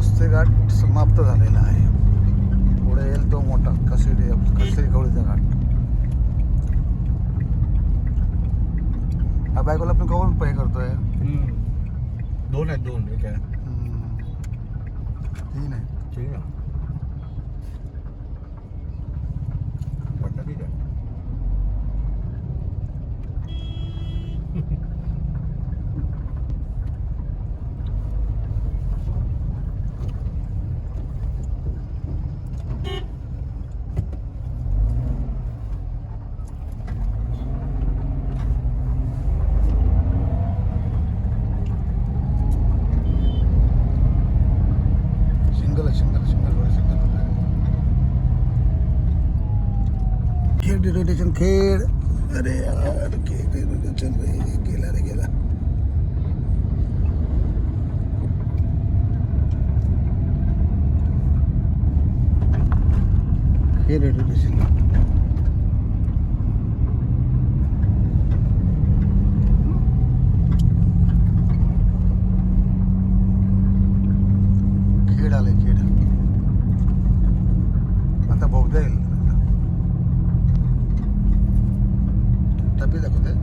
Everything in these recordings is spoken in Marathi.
घाट समाप्त झालेला आहे. पुढे येईल तो मोठा कसेडी कसेडी कवळीचा घाट. हा बायकोला आपण कवून पे करतोय? दोन आहेत दोन एक आहे. तीन आहे ठीक आहे पटलं ठीक आहे सिंगल आहे single single road single road आहे. Khed railway station Khed. अरे यार खेड रेल्वे स्टेशन रे गेला रे गेला Khed railway station empieza a.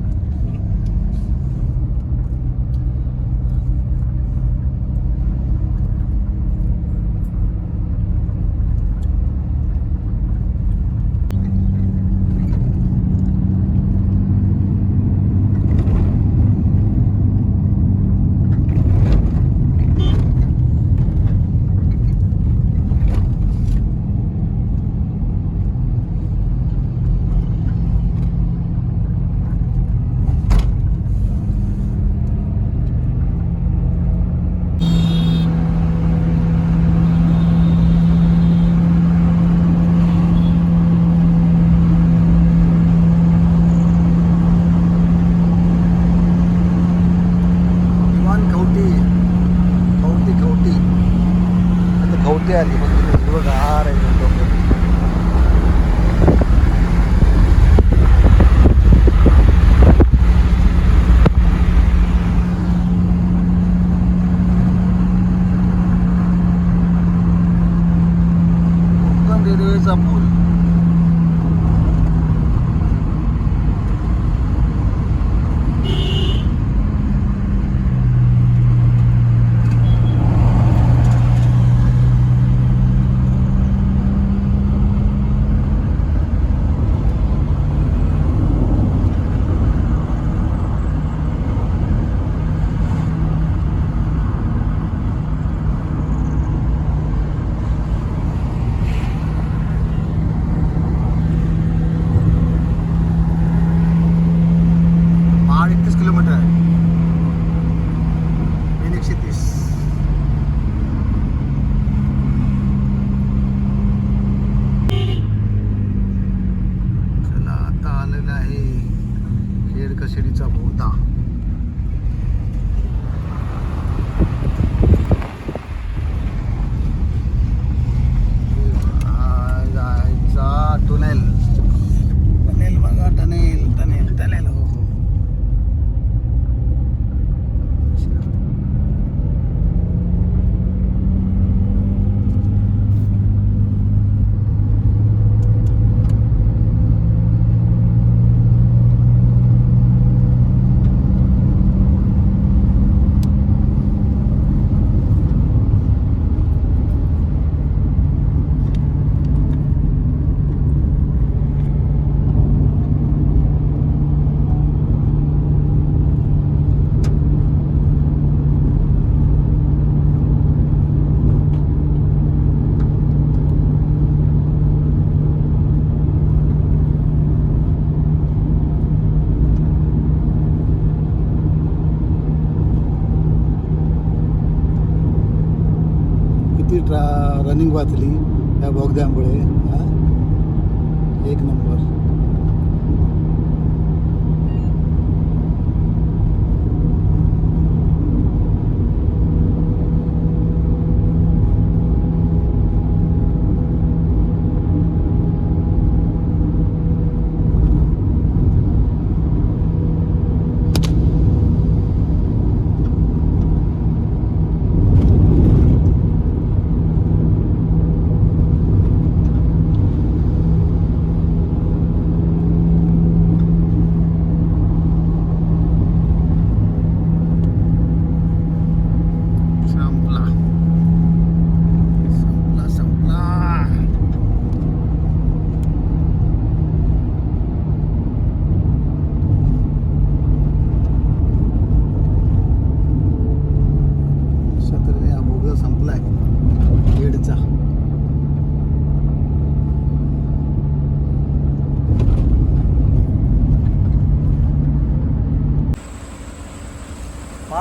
किती ट्रा रनिंग वाचली या बोगद्यामुळे एक नंबर.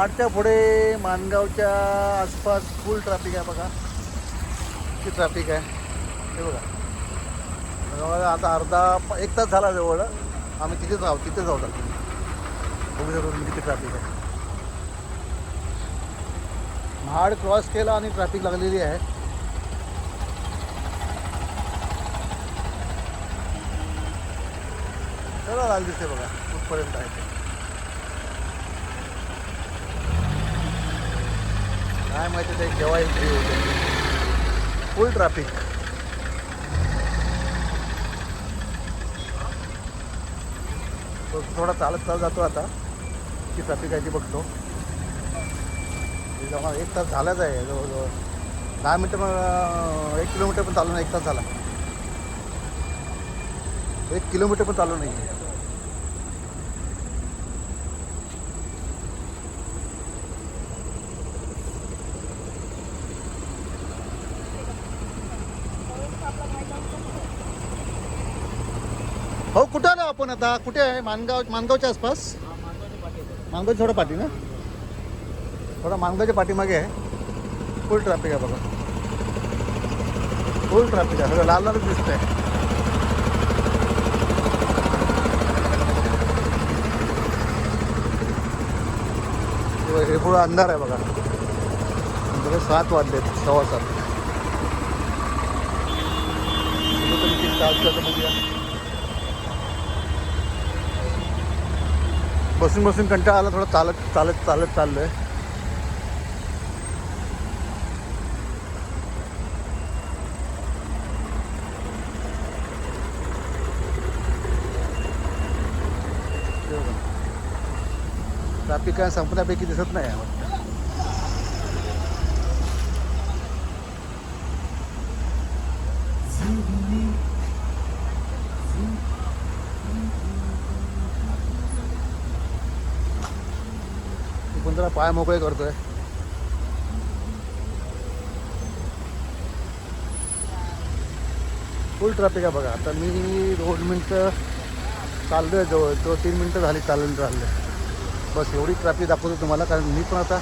आठच्या पुढे मानगावच्या आसपास फुल ट्रॅफिक आहे बघा. किती ट्रॅफिक आहे? हे बघा. आता अर्धा एक तास झाला जवळ. आम्ही तिथेच आहोत तिथेच आहोत आता. बघू शकतो तुम्ही किती ट्रॅफिक आहे. महाड क्रॉस केला आणि ट्रॅफिक लागलेली आहे. चला लागली दिसते बघा. कुठपर्यंत आहे ते? काय माहिती ते केव्हा एंट्री होते. फुल ट्रॅफिक तो थोडा चालत चालत जातो आता. की ट्रॅफिक आहे ती बघतो. जवळ एक तास झालाच आहे जवळजवळ. दहा मिनटं मग एक किलोमीटर पण चालू नाही एक तास झाला. एक किलोमीटर पण चालू नाही हो कुठं आलो आपण आता? कुठे आहे? मानगाव मानगावच्या आसपास? मानगाव थोडं पाठी ना? थोडा मानगावच्या पाठीमागे आहे. फुल ट्रॅफिक आहे बघा. फुल ट्रॅफिक आहे. सगळं लाल लालच दिसतंय. हे- हे पुढं अंधार आहे बघा. बघा सात वाजले सव्वा सात. तरी किती तास म्हणजे बसून बसून कंटाळा आला थोडं चालत चालत चालत चाललोय. ट्रॅफिक काय संपण्यापैकी दिसत नाही आपण जरा पाय मोकळे करतोय. फुल ट्रॅफिक आहे बघा. आता मी दोन मिनटं चाललोय जवळ. तो तीन मिनटं झाली चालून राहिले बस एवढी ट्रॅफिक दाखवतो तुम्हाला कारण मी पण आता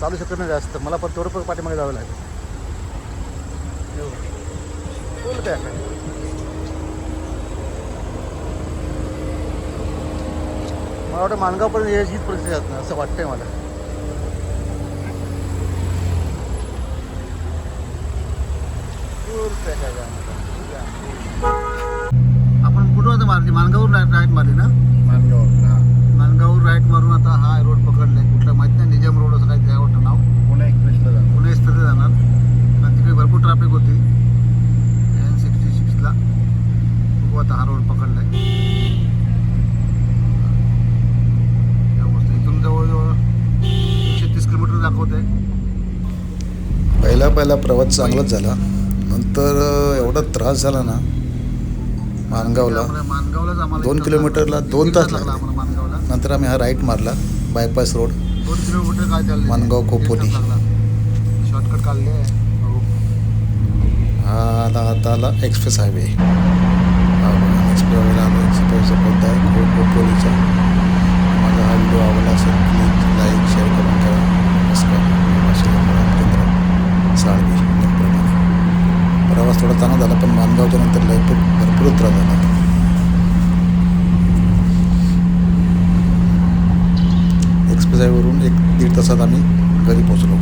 चालू शकत नाही जास्त. मला पण तेवढं पण पाठीमागे जावं लागेल. फुल काय मला वाटतं मानगावपर्यंत यायची हीच परिस्थिती असणार असं वाटतंय मला. आपण कुठं आता मारली? मानगाववर राईट मारली ना? मानगाव हा. मानगाववर राईट मारून आता हा रोड पकडलाय. कुठला माहीत नाही निजाम रोड असं काही त्या वाटतं नाव. पुणे एक्सप्रेसला जाणार. पुणे स्थिती जाणार. आणि तिकडे भरपूर ट्रॅफिक होती. एन सिक्स्टी सिक्सला बघू आता हा रोड पकडलाय व्यवस्थित इथून जवळजवळ एकशे तीस किलोमीटर दाखवते पहिला पहिला प्रवास चांगलाच झाला. नंतर एवढा त्रास झाला ना मानगावला. दोन किलोमीटरला. दोन तास लागला. नंतर आम्ही हा राईट मारला बायपास रोड. दोन किलोमीटर काय चालले मानगाव, खोपोली. शॉर्टकट काढले. हा आला आता आला एक्सप्रेस हायवे. एक्सप्रेस हायवेला आलो. एक्सप्रेसचा कोणता आहे खोपोलीचा माझा हा व्हिडिओ आवडला असेल प्लीज लाईक प्रवास थोडा झाला पण मानगावच्या नंतर लय भरपूर त्रास झाला एक्सप्रेस हायवेवरून एक दीड तासात आम्ही घरी पोचलो